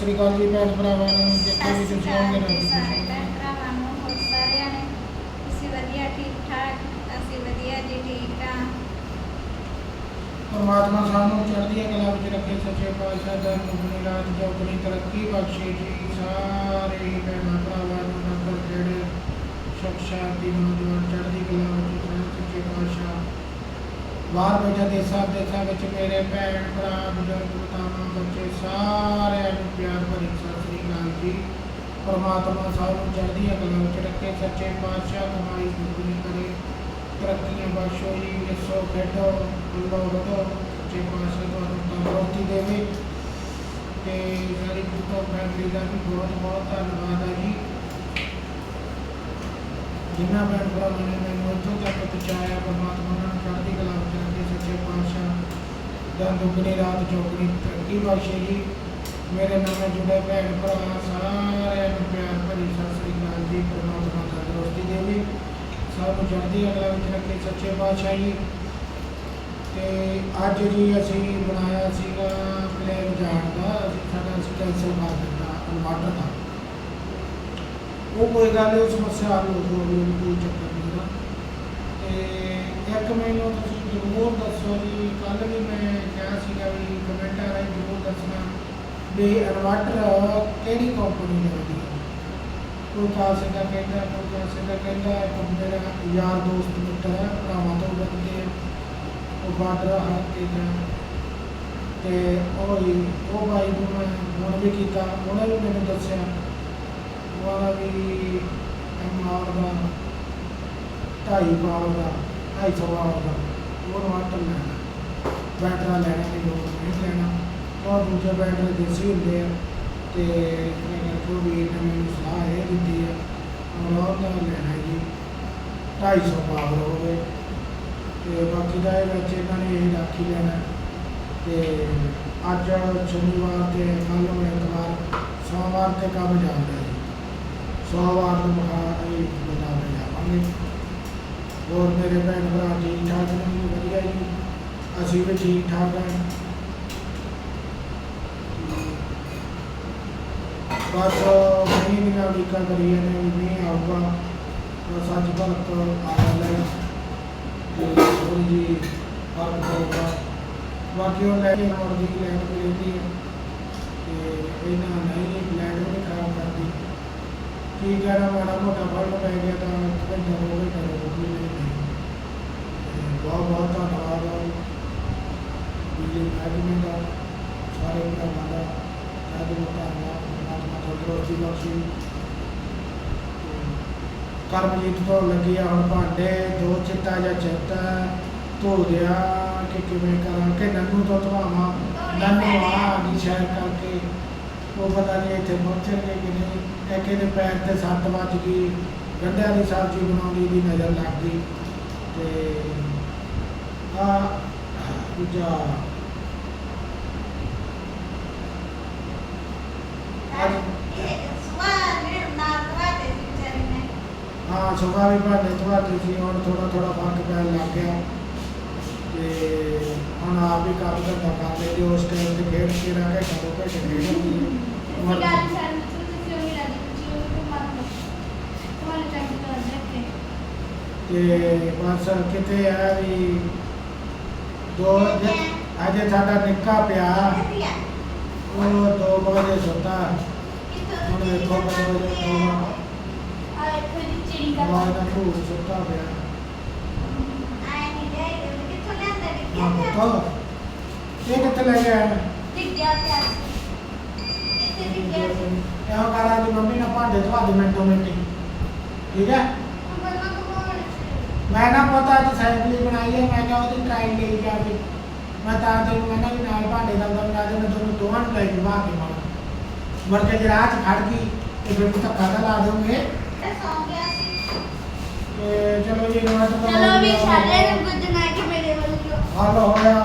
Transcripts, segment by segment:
ਸ੍ਰੀ ਅਕਾਲ ਜੀ ਭੈਣ ਭਰਾਵਾਂ ਨੂੰ ਜਿੱਥੇ ਵੀ ਤੁਸੀਂ ਨਾ ਜੀ ਸਾਰੇ ਭੈਣ ਭਰਾਵਾਂ ਨੂੰ ਹੋਰ ਸਾਰਿਆਂ ਨੇ ਤੁਸੀਂ ਵਧੀਆ ਠੀਕ ਠਾਕ ਅਸੀਂ ਵਧੀਆ ਜੀ ਠੀਕ ਆ ਪਰਮਾਤਮਾ ਸਾਨੂੰ ਚੜ੍ਹਦੀਆਂ ਕਲਾ ਵਿੱਚ ਰੱਖੇ ਸੱਚੇ ਪਾਤਸ਼ਾਹ ਦਾ ਮੁਗਨੀ ਰਾਤ ਜੋਗਨੀ ਤਰੱਕੀ ਬਖਸ਼ੇ ਜੀ। ਸਾਰੇ ਹੀ ਭੈਣਾਂ ਭਰਾਵਾਂ ਨੂੰ ਨੰਬਰ ਜਿਹੜੇ ਸ਼ਖਸ਼ਾ ਦੀ ਨੌਜਵਾਨ ਚੜ੍ਹਦੀ ਕਲਾ ਵਿੱਚ ਰਹਿਣ ਸੱਚੇ ਪਾਤਸ਼ਾਹ ਬਾਹਰ ਬੈਠੇ ਦੇਸਾਂ ਦੇਸਾਂ ਵਿੱਚ ਮੇਰੇ ਭੈਣ ਭਰਾ, ਬਜ਼ੁਰਗ, ਮਾਤਾਵਾਂ, ਬੱਚੇ ਸਾਰਿਆਂ ਨੂੰ ਪਿਆਰ ਭਰੀ ਸਤਿ ਸ੍ਰੀ ਅਕਾਲ ਜੀ। ਪਰਮਾਤਮਾ ਸਭ ਨੂੰ ਚੜ੍ਹਦੀਆਂ ਕਲਾ ਵਿੱਚ ਰੱਖੇ ਸੱਚੇ ਪਾਤਸ਼ਾਹ ਕਮਾਈ ਦੁਗਣੀ ਕਰੇ। ਤਰੱਕੀਆਂ ਬਖਸ਼ੋ ਜੀ ਵਿਸੋ ਖੇਡੋ ਬੁੱਲੋ ਵਧੋ ਸੱਚੇ ਪਾਤਸ਼ਾਹ ਤੁਹਾਨੂੰ ਤੰਦਰੁਸਤੀ ਦੇਵੇ। ਤੇ ਸਾਰੀ ਕੁੱਤੋ ਫੈਮਿਲੀ ਦਾ ਵੀ ਬਹੁਤ ਬਹੁਤ ਧੰਨਵਾਦ ਹੈ ਜੀ। ਜਿਨ੍ਹਾਂ ਭੈਣ ਭਰਾ ਨੇ ਮੈਨੂੰ ਇੱਥੋਂ ਤੱਕ ਪਹੁੰਚਾਇਆ, ਪਰਮਾਤਮਾ ਨੂੰ ਚੜ੍ਹਦੀ ਕਲਾ ਸੱਚੇ ਪਾਤਸ਼ਾਹ ਦਾ ਦੁੱਗਣੀ ਰਾਤ ਚੌਗਣੀ ਤਰੱਕੀ ਬਖਸ਼ੇ ਮੇਰੇ ਨਵੇਂ ਜੁੜੇ ਭੈਣ ਭਰਾ, ਸਾਰਿਆਂ ਨੂੰ ਪਿਆਰ ਭਰੀ ਸਤਿ ਸ੍ਰੀ ਅਕਾਲ ਜੀ, ਪਰਮਾਤਮਾ ਤੰਦਰੁਸਤੀ ਦੇਵੇ। ਸਭ ਨੂੰ ਚੜ੍ਹਦੀ ਕਲਾ ਵਿੱਚ ਰੱਖੇ ਸੱਚੇ ਪਾਤਸ਼ਾਹ ਜੀ। ਤੇ ਅੱਜ ਜੀ ਅਸੀਂ ਬਣਾਇਆ ਸੀਗਾ ਪਲੇਨ ਜਾਣ ਦਾ। ਅਸੀਂ ਸਾਡਾ ਅਸੀਂ ਕੈਂਸਲ ਕਰ ਦਿੱਤਾ ਇਨਵਰਟਰ ਦਾ। ਉਹ ਕੋਈ ਗੱਲ ਨਹੀਂ ਸਮੱਸਿਆ ਹੱਲ ਹੋ ਜਾਊਗੀ ਕੋਈ ਚੱਕਰ ਨਹੀਂ ਤੇ ਇੱਕ ਮੈਨੂੰ ਜ਼ਰੂਰ ਦੱਸੋ ਜੀ। ਕੱਲ ਵੀ ਮੈਂ ਕਿਹਾ ਸੀਗਾ ਵੀ ਕਮੈਂਟਾਂ ਰਾਹੀਂ ਜ਼ਰੂਰ ਦੱਸਣਾ ਵੀ ਇਨਵਰਟਰ ਕਿਹੜੀ ਕੰਪਨੀ ਦਾ ਵਧੀਆ ਕੋਈ ਕਾਸੇ ਦਾ ਕਹਿੰਦਾ, ਕੋਈ ਕਾਸੇ ਦਾ ਕਹਿੰਦਾ, ਇੱਕ ਮੇਰਾ ਯਾਰ ਦੋਸਤ ਮਿੱਤਰ ਹੈ, ਭਰਾਵਾਂ ਤੋਂ ਬੰਦੇ ਉਹ ਬਾਰਡਰ ਹੱਥ ਤੇ ਤੇ ਉਹ ਉਹ ਭਾਈ ਨੂੰ ਮੈਂ ਫੋਨ ਵੀ ਕੀਤਾ, ਉਹਨੇ ਵੀ ਮੈਨੂੰ ਦੱਸਿਆ। ਉਹਦਾ ਵੀ ਐਮ ਆਰ ਦਾ, ਢਾਈ ਬਾਲ ਦਾ, ਢਾਈ ਸੌ ਪਾਵਰ ਦਾ। ਉਹ ਇਨਵਰਟਰ ਲੈਣਾ ਬੈਟਰਾ ਲੈਣਾ ਨਹੀਂ ਲੋੜ ਨਹੀਂ ਲੈਣਾ। ਉਹ ਦੂਜੇ ਬੈਟਰੇ ਦੇਸੀ ਹੁੰਦੇ ਆ। ਤੇ ਮੈਂ ਕੋ ਵੀ ਇਹਨਾਂ ਮੈਨੂੰ ਸਲਾਹ ਇਹ ਦਿੱਤੀ ਹੈ ਅਮਰੋਹ ਦਾ ਲੈਣਾ ਜੀ 250 ਪਾਵਰ ਹੋਵੇ ਤੇ ਬਾਕੀ ਦਾ ਇਹ ਵਿੱਚ ਇਹਨਾਂ ਨੇ ਇਹ ਰਾਖੀ ਲੈਣਾ। ਤੇ ਅੱਜ ਸ਼ਨੀਵਾਰ ਤੇ ਕੱਲ ਨੂੰ ਐਤਵਾਰ, ਸੋਮਵਾਰ ਤੇ ਕੰਮ ਜਾਂਦਾ ਜੀ। ਸੋਮਵਾਰ ਨੂੰ ਮਖਾ ਇਹ ਬਣਾ ਜਾਵਾਂਗੇ। ਹੋਰ ਮੇਰੇ ਭੈਣ ਭਰਾ ਠੀਕ ਠਾਕ ਨੇ? ਜੀ, ਵਧੀਆ ਜੀ। ਅਸੀਂ ਵੀ ਠੀਕ ਠਾਕ ਹਾਂ ਬਸ ਮੀਂਹ ਦੀਆਂ ਉਡੀਕਾਂ ਕਰੀ ਜਾਂਦੇ ਵੀ ਮੀਂਹ ਆਊਗਾ। ਬਸ ਅੱਜ ਭਲਕ ਆ ਲੈ। ਤੇ ਥੋੜੀ ਜੀ ਫ਼ਰਕ ਪਊਗਾ ਬਾਕੀ ਉਹ ਲੈ ਕੇ ਮੋੜ ਦੀ ਲੈਣ ਤੇ ਰਹਿੰਦੀ ਹੈ ਤੇ ਇਹਨਾਂ ਨਹੀਂ ਲੈਣ ਵੀ ਖਰਾਬ ਕਰਦੀ। ਕੀ ਕਹਿਣਾ ਮਾੜਾ ਮੋਟਾ ਫ਼ਰਕ ਪੈ ਗਿਆ ਤਾਂ ਘੰਟਾ ਹੋ ਕਰੋ ਬਹੁਤ ਬਹੁਤ ਧੰਨਵਾਦ ਆ। ਬਿਜਲੀ ਦਾ ਸਾਰੇ ਭਰਾਵਾਂ ਦਾ ਸਾਡੇ ਧੰਨਵਾਦ ਪਰਮਾਤਮਾ ਤੰਦਰੁਸਤੀ ਬਖਸ਼ੀ ਕਰਮਜੀਤ ਤੋਂ ਲੱਗੀ ਹੁਣ ਭਾਂਡੇ, ਦੋ ਚਿੱਟਾ ਜਾਂ ਚਿੱਟਾ, ਧੋ ਦਿਆ, ਕਿ ਕਿਵੇਂ ਕਰਾਂ, ਕਿ ਨੰਨੂ ਤੋਂ ਧਵਾਵਾਂ, ਨੰਨੂ ਆ ਦੀ ਸ਼ਹਿਰ ਕਰਕੇ। ਉਹ ਪਤਾ ਨਹੀਂ ਇੱਥੇ ਪਹੁੰਚਣਗੇ ਕਿ ਨਹੀਂ ਇਹ ਕਿਹਦੇ ਪੈਰ ਤੇ ਸੱਟ ਵੱਜ ਗਈ ਗੰਢਿਆਂ ਦੀ ਸਬਜ਼ੀ ਬਣਾਉਂਦੀ ਦੀ ਨਜ਼ਰ ਲੱਗ ਗਈ ਤੇ ਆ ਦੂਜਾ ਅੱਜ ਸਵਾਲ ਮੇਰੇ ਨਾਲ ਤੁਹਾਡੇ ਵਿਚਾਰੇ ਨੇ ਹਾਂ ਸੁਬਾ ਵੀ ਭਾਂਡੇ ਧਵਾਤੇ ਸੀ ਹੁਣ ਥੋੜਾ ਥੋੜਾ ਫ਼ਰਕ ਪੈਣ ਲੱਗ ਗਿਆ ਤੇ ਹੁਣ ਆਪ ਵੀ ਕੰਮ ਧੰਦਾ ਕਰ ਲੈਂਦੇ ਉਸ ਟਾਈਮ ਤੇ ਖੇਡ ਕੇ ਰਹਿ ਕੇ ਘਰੋਂ ਘੱਟ ਖੇਡ। ਅਸੀਂ ਗੱਲ ਸਾਨੂੰ ਤੁਸੀਂ ਉਹ ਮੇਰਾ ਦੀ ਜੀ ਉਹ ਮਾਰ ਤੁਹਾਨੂੰ ਚੰਗੀ ਤਰ੍ਹਾਂ ਦੇਖੇ ਤੇ ਬਸ ਕਿਤੇ ਆ ਵੀ ਦੋ ਅਜੇ ਸਾਡਾ ਨਿੱਕਾ ਪਿਆ। ਉਹ ਦੋ ਕੁ ਵਜੇ ਸੁੱਤਾ। ਹੁਣ ਵੇਖੋ ਕਦੋਂ ਵਜੇ ਦੀ ਚਿੜੀ ਦਾ ਉਹ ਦਾ ਭੂਤ ਸੁੱਤਾ ਪਿਆ ਆਏ ਨਹੀਂ ਦੇ ਕਿੱਥੋਂ ਲਿਆਂਦਾ ਹਾਂ ਡਿੱਗਿਆ ਪੁੱਤ ਇਹ ਕਿੱਥੇ ਲੈ ਗਿਆ ਡਿੱਗਿਆ ਪਿਆ ਸੀ ਇੱਥੇ ਡਿੱਗਿਆ ਸੀ ਇਹੋ ਕਰਾਂ ਦੀ ਮੰਮੀ ਨਾਲ ਭਾਂਡੇ ਧਵਾ ਦੇ ਮਿੰਟੋ ਮਿੰਟੀ ਠੀਕ ਹੈ ਹੁਣ ਬੰਦਾ ਕਮਾਉਣ ਸੀ ਮੈਂ ਨਾ ਪਤਾ ਅੱਜ ਸਾਈਕਲ ਹੀ ਬਣਾਈ ਹੈ ਮੈਂ ਕਿਹਾ ਉਹਦੀ ਟਰਾਈ ਲਈ ਜਾ ਕੇ ਮੈਂ ਤਾਂ ਤੈਨੂੰ ਕਹਿੰਦਾ ਵੀ ਨਾਲ ਭਾਂਡੇ ਦਾ ਕੰਮ ਲਾ ਦੇ ਮੈਂ ਤੁਹਾਨੂੰ ਦੋਵਾਂ ਨੂੰ ਲੈ ਕੇ ਬਾਹਰ ਕੇ ਮਾਰ ਮਰ ਕੇ ਜੇ ਰਾਹ ਹੱਲ ਹੋਇਆ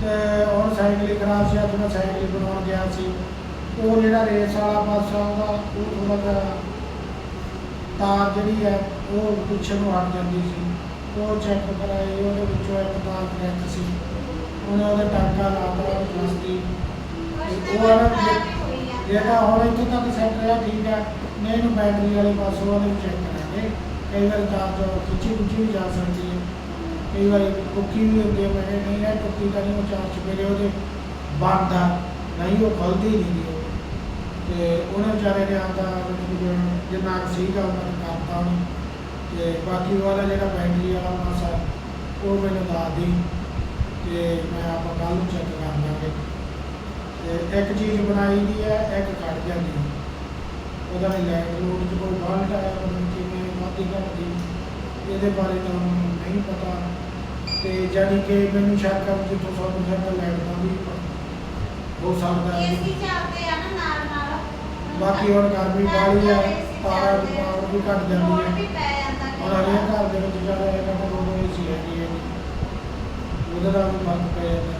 ਤੇ ਹੁਣ ਸਾਈਕਲ ਖਰਾਬ ਸੀ ਅੱਜ ਮੈਂ ਸਾਈਕਲ ਬਣਾਉਣ ਗਿਆ ਸੀ। ਉਹ ਜਿਹੜਾ ਰੇਸ ਵਾਲਾ ਪਾਸਾ ਉਹਦਾ ਉਹ ਥੋੜਾ ਜਿਹਾ ਤਾਰ ਜਿਹੜੀ ਹੈ ਉਹ ਪਿੱਛੇ ਨੂੰ ਹਟ ਜਾਂਦੀ ਸੀ। ਉਹ ਚੈੱਕ ਕਰਾਈ ਉਹਦੇ ਵਿੱਚੋਂ ਇੱਕ ਤਾਰ ਕਰੈਕਟ ਸੀ। ਉਹਨੇ ਉਹਦਾ ਟਾਂਕਾ ਲਾਤਾ ਪਲਸਟੀ ਉਹ ਵਾਲਾ ਜੇ ਤਾਂ ਹੁਣ ਇੱਥੇ ਤੱਕ ਸੈੱਟ ਰਿਹਾ ਠੀਕ ਹੈ। ਨਹੀਂ ਇਹਨੂੰ ਬੈਟਰੀ ਵਾਲੇ ਪਾਸੋਂ ਨੂੰ ਚੈੱਕ ਕਰਾਂਗੇ। ਕਈ ਵਾਰ ਚਾਰਜ ਖਿੱਚੀ ਖੁੱਚੀ ਵੀ ਜਾ ਸਕਦੀ ਹੈ। ਕਈ ਵਾਰੀ ਟੁੱਕੀ ਵੀ ਹੁੰਦੀ ਹੈ, ਮੈਂ ਕਿਹਾ ਨਹੀਂ ਇਹ ਟੁੱਕੀ ਤਾਂ ਨਹੀਂ ਉਹ ਚਾਰਜ ਮੇਰੇ ਉਹਦੇ ਬਣਦਾ, ਨਹੀਂ, ਉਹ ਖੁੱਲਦੀ ਨਹੀਂ ਗੀ ਉਹ। ਤੇ ਉਹਨੇ ਵਿਚਾਰੇ ਨੇ ਆਪਦਾ ਜਿੰਨਾ ਕੁ ਸੀਗਾ, ਉਹਨਾਂ ਨੇ ਕਰਤਾ ਉਹਨੇ। ਤੇ ਬਾਕੀ ਵਾਲਾ ਜਿਹੜਾ ਬੈਟਰੀ ਵਾਲਾ ਮਾਸਾ, ਉਹ ਮੈਨੂੰ ਦੱਸ ਦੀ। ਤੇ ਮੈਂ ਆਪਾਂ ਕੱਲ ਨੂੰ ਚੈੱਕ ਕਰ ਲਾਂਗੇ। ਤੇ ਇੱਕ ਚੀਜ਼ ਬਣਾਈ ਦੀ ਹੈ, ਇੱਕ ਕੱਢ ਜਾਂਦੀ ਹੈ। ਉਹਦਾ ਲੈਂਡ ਲੋਡ 'ਚ ਕੋਈ ਫਾਲਟ ਆਇਆ ਪਤਾ ਨਹੀਂ ਕਿਵੇਂ, ਵਾਧੀ ਘਟਦੀ ਇਹਦੇ ਬਾਰੇ ਤਾਂ ਨਹੀਂ ਪਤਾ। ਤੇ ਜਾਨੀ ਕਿ ਮੈਨੂੰ ਸ਼ੱਕ ਹੈ ਕਿ ਤੋਂ ਸਾਨੂੰ ਸਾਡਾ ਲੈਂਡ ਦਾ ਵੀ ਹੋ ਸਕਦਾ ਹੈ ਏਸੀ ਚੱਲਦੇ ਆ ਨਾ ਨਾਲ ਨਾਲ। ਬਾਕੀ ਹੁਣ ਗਰਮੀ ਬਾਹਲੀ ਹੈ ਤਾਰਾ ਦੀ ਪਾਵਰ ਵੀ ਘਟ ਜਾਂਦੀ ਹੈ। ਵੀ ਪੈ ਜਾਂਦਾ ਹੁਣ ਵਾਰ। ਘਰ ਦੇ ਵਿੱਚ ਜ਼ਿਆਦਾ ਇਹ ਕਹਿੰਦਾ ਦੋ ਦੋ ਏਸੀ ਹੈਗੀ ਹੈ ਉਹਦੇ ਨਾਲ ਵੀ ਫ਼ਰਕ ਪੈ ਜਾਂਦਾ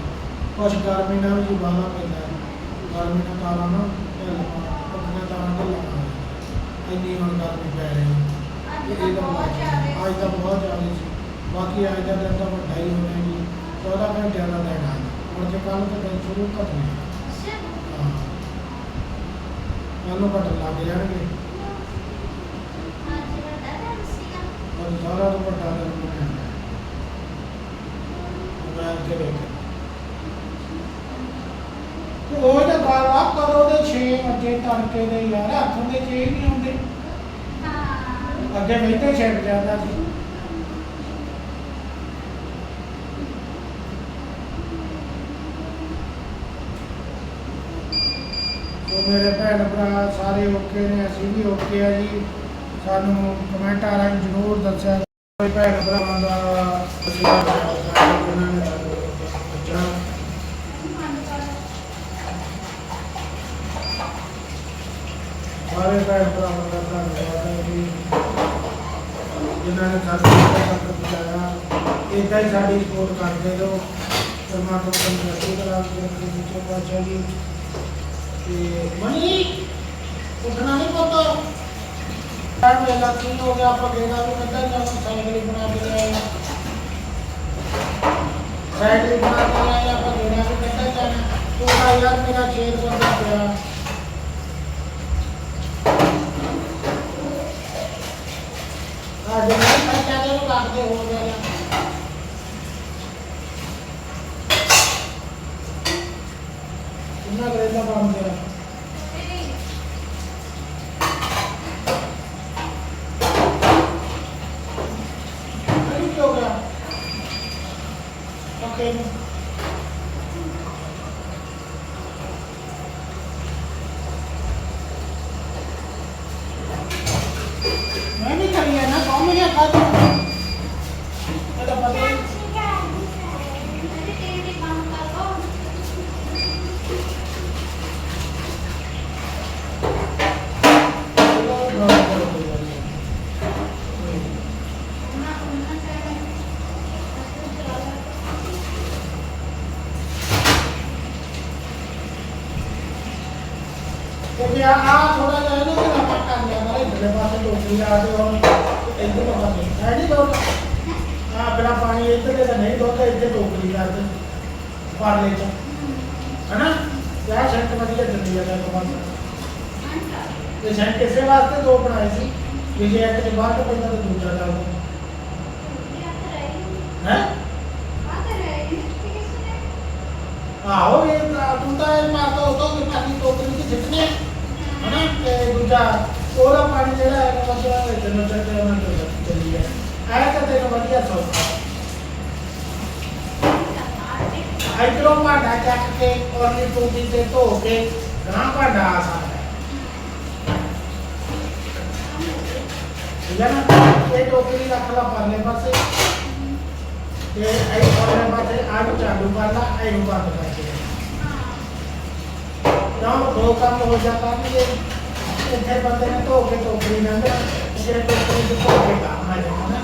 ਕੁਛ ਗਰਮੀ ਨਾਲ ਵੀ ਬਾਹਲਾ ਪੈਂਦਾ ਹੈ। ਗਰਮੀ ਨਾਲ ਤਾਰਾਂ ਨਾ ਪੱਕੀਆਂ ਤਾਰਾਂ ਢਿੱਲਵਾਂ ਇੰਨੀ ਹੁਣ ਗਰਮੀ ਪੈ ਰਹੀ ਹੈ। ਅੱਜ ਤਾਂ ਬਹੁਤ ਜ਼ਿਆਦਾ ਸੀ। ਬਾਕੀ ਅੱਜ ਦਾ ਦਿਨ ਤਾਂ ਵੱਡਾ ਹੀ ਹੋਣਾ ਜੀ। 14 ਘੰਟਿਆਂ ਦਾ ਦਿਨ ਆ। ਹੁਣ ਜੇ ਕੱਲ ਤੋਂ ਦਿਨ ਸ਼ੁਰੂ ਘਟਣੇ ਕੱਲ ਨੂੰ ਘਟਣ ਲੱਗ ਜਾਣਗੇ। ਪਰ ਸਾਰਾ ਤੋਂ ਵੱਡਾ ਦਿਨ ਬਣਿਆ ਮੈਂ ਕੇ ਵੇਖ। ਉਹ ਤਾਂ ਗੱਲ ਆ, ਕਦੋਂ ਦੇ 6 ਵਜੇ ਤੜਕੇ ਦੇ ਯਾਰ, ਹੱਥ ਦੇ 6 ਨਹੀਂ ਆਉਂਦੇ। ਅੱਗੇ ਬੈਠੇ ਛੱਡ ਜਾਂਦਾ ਸੀ ਸੋ ਮੇਰੇ ਭੈਣ ਭਰਾ ਸਾਰੇ ਓਕੇ ਨੇ, ਅਸੀਂ ਵੀ ਓਕੇ ਆ ਜੀ। ਸਾਨੂੰ ਕਮੈਂਟਾਂ ਰਾਹੀਂ ਜ਼ਰੂਰ ਦੱਸਿਆ ਕੋਈ ਭੈਣ ਭਰਾਵਾਂ ਦਾ ਅਸੀਂ ਉਹਨਾਂ ਨੇ ਬੱਚਾ ਸਾਰੇ ਭੈਣ ਭਰਾਵਾਂ ਦਾ ਧੰਨਵਾਦ ਹੈ ਜੀ। ਜਿਨ੍ਹਾਂ ਨੇ ਸਾਡੇ ਤੱਕ ਪਹੁੰਚਾਇਆ ਇਦਾਂ ਹੀ ਸਾਡੀ ਸਪੋਰਟ ਕਰਦੇ ਰਹੋ। ਪਰਮਾਤਮਾ ਤੁਹਾਨੂੰ ਰੱਖੇ ਕਰਾ ਕੇ ਆਪਣੇ ਵਿੱਚੋਂ ਪਾਚਾ ਜੀ ਤੇ ਮਨੀ ਉੱਠਣਾ ਨਹੀਂ ਪਤਾ ਯਾਰ ਵੇਲਾ ਕੀ ਹੋ ਗਿਆ ਆਪਾਂ ਗੇੜਾ ਵੀ ਕੱਢਾ ਜਾਣਾ ਸਾਈਕਲ ਹੀ ਬਣਾ ਕੇ ਲਿਆਏ ਸਾਈਕਲ ਹੀ ਬਣਾ ਕੇ ਲਿਆਏ ਆਪਾਂ ਗੇੜਾ ਵੀ ਕੱਢਾ ਜਾਣਾ ਤੂੰ ਤਾਂ ਯਾਰ ਮੇਰਾ ਛੇਦ ਬੰਦਾ ਪਿਆ ਅੱਜ ਮੈਂ ਖਰਚਾ ਦੇ ਨੂੰ ਲੱਗਦੇ ਹੋ ਗਿਆ ਇੰਨਾ ਕਰੇਲਾ ਕੰਮ ਤੇਰਾ ਅਰੇ ਕੀ ਹੋ ਗਿਆ ਓਕੇ ਮੈਂ ਵੀ ਕਰੀ ਹੈ ਨਾ ਕੌਣ ਮੇਰੇ ਖਾ ਤੂੰ ਇਹਦਾ ਪਤਾ ਹੀ ਮੇਰੀ ਟੀਵੀ ਬੰਦ ਕਰ ਦੋ ਉਹਨਾਂ ਉਹਨਾਂ ਚਾਹੀਦਾ ਕਿਉਂਕਿ ਆ ਆ ਥੋੜਾ ਜਿਹਾ ਇਹਨੂੰ ਵੀ ਆਪਾਂ ਕਰ ਲਿਆ ਮਾਰੇ ਥੱਲੇ ਪਾਸੇ ਟੋਕਰੀ ਲਾ ਕੇ ਹੁਣ ਇੱਧਰ ਪਾ ਦੇ ਹੈ ਨਹੀਂ ਦੋ ਆ ਬਿਨਾ ਪਾਣੀ ਇੱਧਰ ਦੇ ਤਾਂ ਨਹੀਂ ਦੋ ਤਾਂ ਇੱਧਰ ਟੋਕਰੀ ਕਰ ਦੇ ਪਾ ਲੈ ਚ ਹਨਾ ਯਾ ਸ਼ਰਟ ਵਧੀਆ ਚੱਲੀ ਜਾਂਦਾ ਕਮਾਲ ਤੇ ਸ਼ਰਟ ਕਿਸੇ ਵਾਸਤੇ ਦੋ ਬਣਾਏ ਸੀ ਕਿ ਜੇ ਇੱਕ ਦੇ ਬਾਹਰ ਤੋਂ ਪੈਂਦਾ ਤਾਂ ਦੂਜਾ ਚੱਲਦਾ ਹੈ ਆਹੋ ਇਹ ਤਾਂ ਤੂੰ ਤਾਂ ਇਹ ਮਾਰਦਾ ਉਦੋਂ ਵੀ ਪਾਣੀ ਟੋਕਰੀ ਚ ਸਿੱਟਨੇ ਹਨਾ? ਤੇ ਦੂਜਾ, ਉਹਦਾ ਪਾਣੀ ਜਿਹੜਾ ਹੈ ਮਤਲਬ ਜਦੋਂ ਚੱਲ ਉਹਨਾਂ ਤੋਂ ਚੱਲੀ ਹੈ ਆਇਆ ਤਾਂ ਤੈਨੂੰ ਵਧੀਆ ਸੌਖਾ। ਇਧਰੋਂ ਭਾਂਡਾ ਚੱਕ ਕੇ, ਔਰਲੀ ਟੂਟੀ ਤੇ ਧੋ ਕੇ ਗਾਂ ਭਾਂਡਾ ਆ ਸਕਦਾ ਹੈ। ਨਾ? ਇਹ ਟੋਕਰੀ ਰੱਖ ਲਾ ਪਰਲੇ ਪਾਸੇ। ਤੇ ਇਹ ਪਰਲੇ ਪਾਸੇ ਆਲੂ ਚਾਲੂ ਕਰ ਲਾ ਇਹਨੂੰ ਬੰਦ ਕਰ ਦੇ ਤਾਂ ਦੋ ਕੰਮ ਹੋ ਜਾ ਕਰਨਗੇ ਇੱਥੇ ਬੰਦੇ ਨੇ ਧੋ ਕੇ ਟੋਕਰੀ ਨਾਲ ਜਿਹੜੇ ਟੋਕਰੀ ਚ ਧੋ ਕੇ ਕੰਮ ਆ ਜਾਣਾ ਨਾ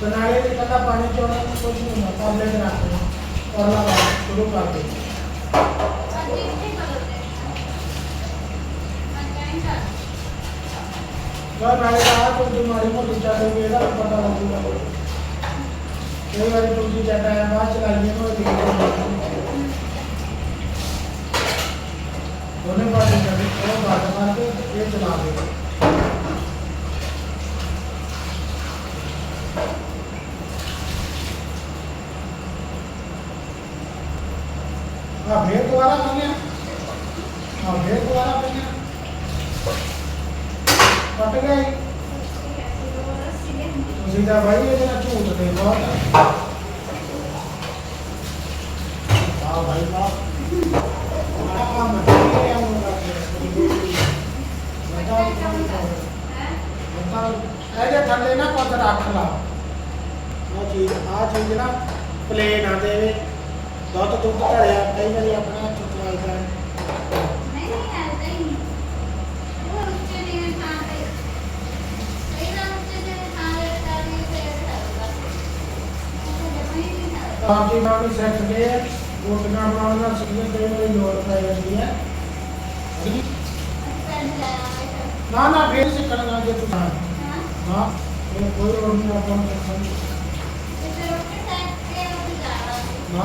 ਸੁਨਾਲੇ ਦੇ ਕੱਲਾ ਪਾਣੀ ਚੋਣਾ ਕੁਝ ਨਹੀਂ ਹੁੰਦਾ ਪਰਲੇ ਤੇ ਰੱਖ ਦੇ ਪਰਲਾ ਵਾ ਸ਼ੁਰੂ ਕਰ ਦੇ ਤਾਂ ਨਾਲੇ ਦਾ ਕੋਈ ਬਿਮਾਰੀ ਮੋਟੀ ਚੱਲ ਗਈ ਇਹਦਾ ਵੀ ਪਤਾ ਲੱਗੂਗਾ ਕਈ ਵਾਰੀ ਤੁਸੀਂ ਜਾਂਦਾ ਹੈ ਬਾਅਦ ਚ ਲਾਈਏ ਨੂੰ ਦੋਨੇ ਪਾਸੇ ਚੱਲੇ ਉਹ ਬੰਦ ਕਰਕੇ ਤੇ ਇਹ ਚਲਾ ਦੇ। ਆ ਫੇਰ ਦੁਬਾਰਾ ਬੰਨਿਆ ਆ ਫੇਰ ਦੁਬਾਰਾ ਬੰਨਿਆ ਕੱਟ ਗਈ ਤੁਸੀਂ ਤਾਂ ਬਾਈ ਇਹਦੇ ਨਾਲ ਝੂਠ ਦੇ ਬਹੁਤ ਆ ਭਾਈ ਵਾਹ ਆ ਕੰਮ ਕਰੀ ਰਿਹਾ ਹੁਣ ਇਹਦੇ ਥੱਲੇ ਨਾ ਪੱਤ ਰੱਖ ਲਾ। ਉਹ ਚੀਜ਼ ਆ ਚੀਜ਼ ਨਾ ਪਲੇਨ ਆ ਦੇਵੇ ਦੁੱਧ ਦੁੱਧ ਧੜਿਆ ਕਈ ਵਾਰੀ ਆਪਣਾ ਹੱਥ ਚਲਾਈ ਜਾਣ ਆਪੀ ਨਾਲ ਸੈੱਟ ਗਏ ਰੋਟੀਆਂ ਬਣਾਉਣ ਦਾ ਸਿੱਧੇ ਤੇ ਕੋਈ ਲੋੜ ਪੈ ਜਾਂਦੀ ਹੈ? ਨਾ ਨਾ ਫੇਰ ਸਿੱਖਣਾ ਜੇ ਤੂੰ। ਨਾ ਹਾਂ ਇਹ ਕੋਈ ਲੋੜ ਨਹੀਂ ਆਪਾਂ ਨੂੰ ਸਿੱਖਣ ਦੀ। ਨਾ।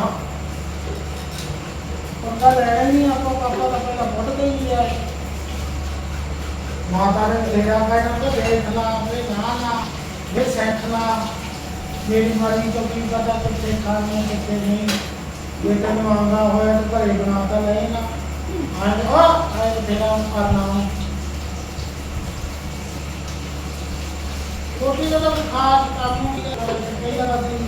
ਪੰਗਾ ਲੈ ਨਹੀਂ ਆਪਾਂ ਪਾਪਾ ਦਾ ਪਹਿਲਾਂ ਫੁੱਟ ਗਈ ਹੈ ਮਾਤਾ ਨੇ ਤੇਰਾ ਕਹਿਣਾ ਤੇ ਦੇਖ ਲਾ, ਆਪਣੇ ਨਾ ਨਾ ਇਹ ਸਿੱਖ ਲਾ। ਮੇਰੀ ਮਰਜ਼ੀ ਤੋਂ ਕੀ ਪਤਾ ਕਿੱਥੇ ਜੇ ਤੈਨੂੰ ਆਉਂਦਾ ਹੋਇਆ ਤਾਂ ਘਰੇ ਬਣਾ ਤਾਂ ਲੈ ਨਾ ਆਏ ਉਹ ਆਏ ਤੇਰਾ ਕਰਨਾ ਰੋਟੀ ਦਾ ਤਾਂ ਖਾਸ ਕੰਮ ਨਹੀਂ ਕਈ ਅਸੀਂ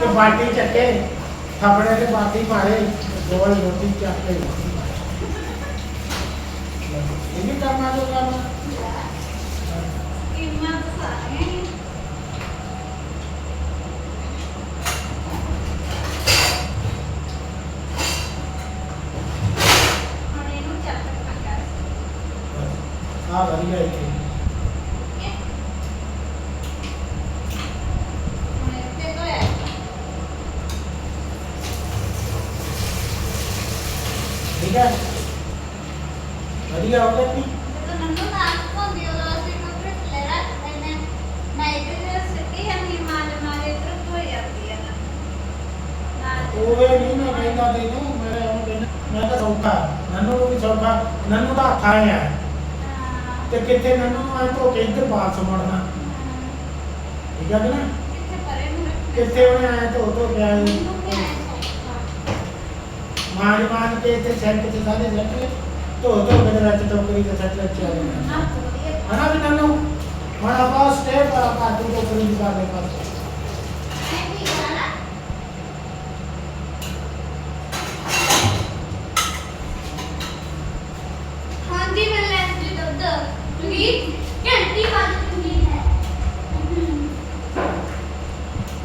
ਤੇ ਬਾਟੀ ਚੱਕੇ ਥਾਪੜੇ ਤੇ ਬਾਟੀ ਮਾਰੇ ਗੋਲ ਰੋਟੀ ਚੱਕ ਕੇ। ਇਹ ਵੀ ਕਰਨਾ ਜੋ ਕਰਨਾ ਆ। ਵਧੀਆ ਇੱਥੇ। ਠੀਕ ਹੈ? ਵਧੀਆ ਹੋ ਗਿਆ ਜੀ ਉਹ ਨਹੀਂ ਮੈਂ ਕਹਿੰਦਾ ਤੈਨੂੰ ਮੈਂ ਉਹ ਕਹਿੰਦਾ ਮੈਂ ਤਾਂ ਸੌਖਾ ਨੰਨੂ ਨੂੰ ਵੀ ਸੌਖਾ ਨੰਨੂ ਦਾ ਹੱਥ ਆਇਆ। ਤੇ ਕਿੱਥੇ ਨੰਨੂ ਨੂੰ ਆਏ ਧੋ ਕੇ? ਇੱਧਰ ਬਾਤ ਸਮੜਨਾ ਠੀਕ ਹੈ ਕਿ ਨਾ ਕਿੱਥੇ ਉਹਨੇ ਆਏ ਧੋ ਧੋ ਕੇ ਆਏ ਮਾਰ ਮਾਰ ਕੇ ਤੇ ਸੈਂਕ ਤੇ ਸਾਰੇ ਸੈਂਕ ਧੋ ਧੋ ਕੇ ਵਿੱਚ ਟੋਕਰੀ ਤੇ ਸੱਟ ਲੱਗ ਚਾ ਹਨਾ ਵੀ ਨੰਨੂ ਹੁਣ ਆਪਾਂ ਸਟੇਪ ਆ ਕਾਟੂ ਤੋਂ ਫਰੀ ਕਰ ਦੇ ਪਾਸ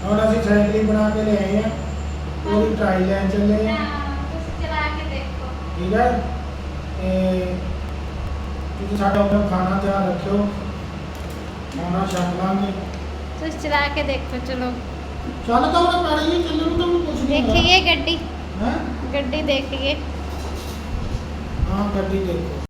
ਹੁਣ ਅਸੀਂ ਸਾਈਕਲ ਬਣਾ ਕੇ ਲੈ ਆਏ ਆ। ਉਹਦੀ ਟਰਾਈ ਲੈਣ ਚੱਲੇ ਆ। ਠੀਕ ਹੈ। ਤੇ ਤੁਸੀਂ ਸਾਡਾ ਆਪਣਾ ਖਾਣਾ ਤਿਆਰ ਰੱਖਿਓ। ਖਾਣਾ ਛਕ ਲਾਂਗੇ। ਤੁਸੀਂ ਚਲਾ ਕੇ ਦੇਖੋ ਚਲੋ। ਚੱਲ ਤਾਂ ਉਹਨੇ ਪੈਣੀ ਨਹੀਂ ਚੱਲਣ ਨੂੰ ਤਾਂ ਕੁਛ ਨਹੀਂ ਦੇਖੀਏ ਗੱਡੀ। ਹੈ? ਗੱਡੀ ਦੇਖੀਏ। ਹਾਂ ਗੱਡੀ ਦੇਖੋ।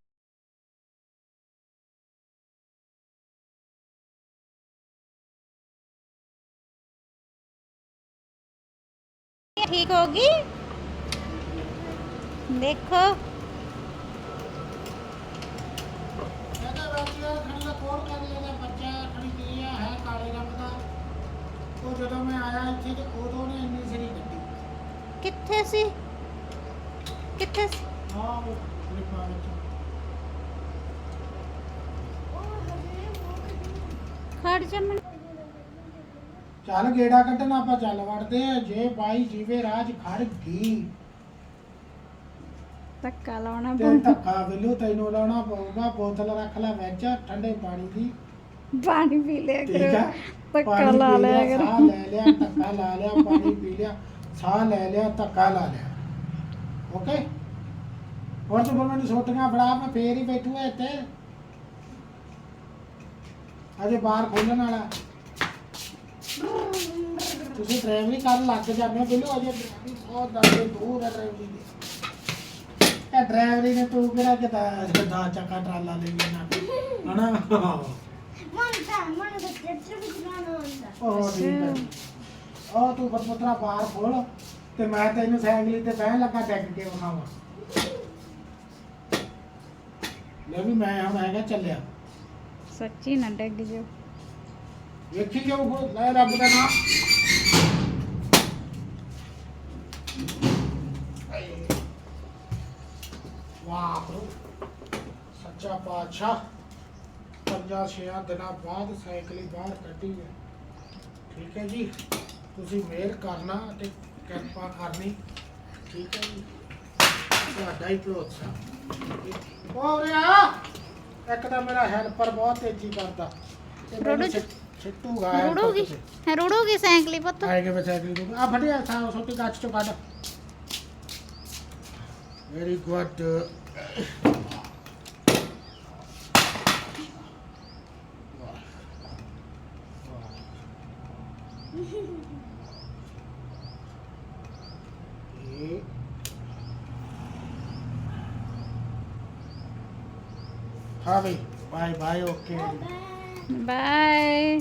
ਦੇਖੋ ਜਦੋਂ ਮੈਂ ਆਇਆ ਇੱਥੇ ਉਦੋਂ ਨੇ ਇੰਨੀ ਸਰੀ ਕੱਟੀ ਕਿੱਥੇ ਸੀ? ਕਿੱਥੇ ਸੀ? ਹਾਂ ਉਹ ਲਿਖਾ ਚੱਲ ਗੇੜਾ ਕੱਢਣਾ ਆਪਾਂ ਚੱਲ ਵੜਦੇ ਆ। ਜੇ ਬਾਈ ਜੀਵੇ ਰਾਜ ਖੜ ਗਈ। ਧੱਕਾ ਲਾਉਣਾ ਤੇ ਧੱਕਾ ਵੇਲੂ ਤੈਨੂੰ ਲਾਉਣਾ ਪਊਗਾ ਬੋਤਲ ਰੱਖ ਲੈ ਵਿੱਚ ਠੰਡੇ ਪਾਣੀ ਦੀ। ਪਾਣੀ ਪੀ ਲਿਆ ਠੀਕ ਧੱਕਾ ਲਾ ਪੀ ਲਿਆ, ਲਿਆ ਸਾਹ ਲੈ ਧੱਕਾ ਲਾ ਲਿਆ ਪਾਣੀ ਪੀ ਲਿਆ ਸਾਹ ਲੈ ਲਿਆ ਧੱਕਾ ਲਾ ਲਿਆ। ਓਕੇ? ਹੁਣ ਤੂੰ ਫਿਰ ਮੈਨੂੰ ਸੋਟੀਆਂ ਫੜਾ ਮੈਂ ਫੇਰ ਹੀ ਬੈਠੂ ਐ ਇੱਥੇ। ਅਜੇ ਬਾਹਰ ਖੋਲਣ ਵਾਲਾ। ਤੁਸੀਂ ਡਰਾਈਵਰੀ ਕਰਨ ਲੱਗ ਜਾਂਦੇ ਹੋ ਬਿਲੋ ਅਜੇ ਬਹੁਤ ਦੂਰ ਹੈ ਡਰਾਈਵਰੀ ਦੀ। ਇਹ ਡਰਾਈਵਰੀ ਨੇ ਤੂੰ ਕਿਹੜਾ ਕਿਤਾ ਦਾ ਚੱਕਾ ਟਰਾਲਾ ਲੈ ਗਿਆ ਨਾ। ਹਨਾ? ਉਹ ਠੀਕ ਹੈ ਉਹ ਤੂੰ ਬਰਪਤਰਾ ਬਾਹਰ ਖੋਲ ਤੇ ਮੈਂ ਤੈਨੂੰ ਸਾਈਕਲ ਤੇ ਬਹਿਣ ਲੱਗਾ ਡੈਕ ਕੇ ਵਿਖਾਵਾਂ। ਲੈ ਵੀ ਮੈਂ ਹੁਣ ਹੈਗਾ ਚੱਲਿਆ। ਸੱਚੀ ਨਾ ਡਿੱਗ ਜਿਓ। ਵੇਖੀ ਜਾਓ ਲੈ ਰੱਬ ਦਾ ਨਾਮ। ਸੱਚਾ ਪਾਤਸ਼ਾਹ। ਪੰਜਾਂ ਛੇਆਂ ਦਿਨਾਂ ਬਾਅਦ ਸਾਈਕਲੀ ਬਾਹਰ ਕੱਢੀ ਹੈ। ਠੀਕ ਹੈ ਜੀ? ਤੁਸੀਂ ਮਿਹਰ ਕਰਨਾ ਤੇ ਕਿਰਪਾ ਕਰਨੀ। ਠੀਕ ਹੈ ਜੀ? ਤੁਹਾਡਾ ਹੀ ਭਰੋਸਾ। ਹੋ ਰਿਹਾ ਇੱਕ ਤਾਂ ਮੇਰਾ ਹੈਲਪਰ ਬਹੁਤ ਤੇਜ਼ੀ ਕਰਦਾ। ਤੇ ਮੈਨੂੰ ਰੋੜੂ ਚ- ਛਿ- ਛਿੱਟੂਗਾ helper ਰੁੜੂਗੀ। ਰੁੜੂਗੀ ਸਾਈਕਲੀ ਪੁੱਤ। ਆਏਗੇ ਮੈਂ ਸਾਈਕਲ ਆ ਫੜਿਆ ਸਾ ਛੋਟੀ ਗੱਚ ਚੋਂ ਕੱਢ। ਵੈਰੀ ਗੁੱਡ ਹਾਂ ਬਈ ਬਾਏ ਬਾਏ ਓਕੇ ਬਾਏ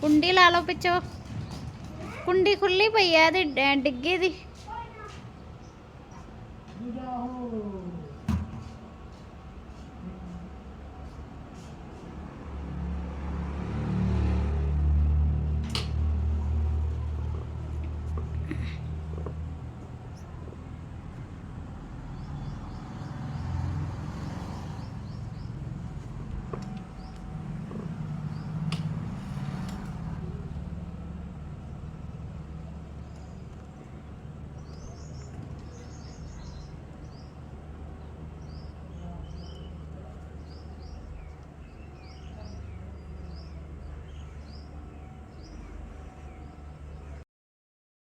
ਕੁੰਡੀ ਲਾ ਲਓ ਪਿੱਛੋਂ। ਕੁੰਡੀ ਖੁੱਲੀ ਪਈ ਆ, ਇਹਦੀ ਡਿੱਗੀ ਦੀ।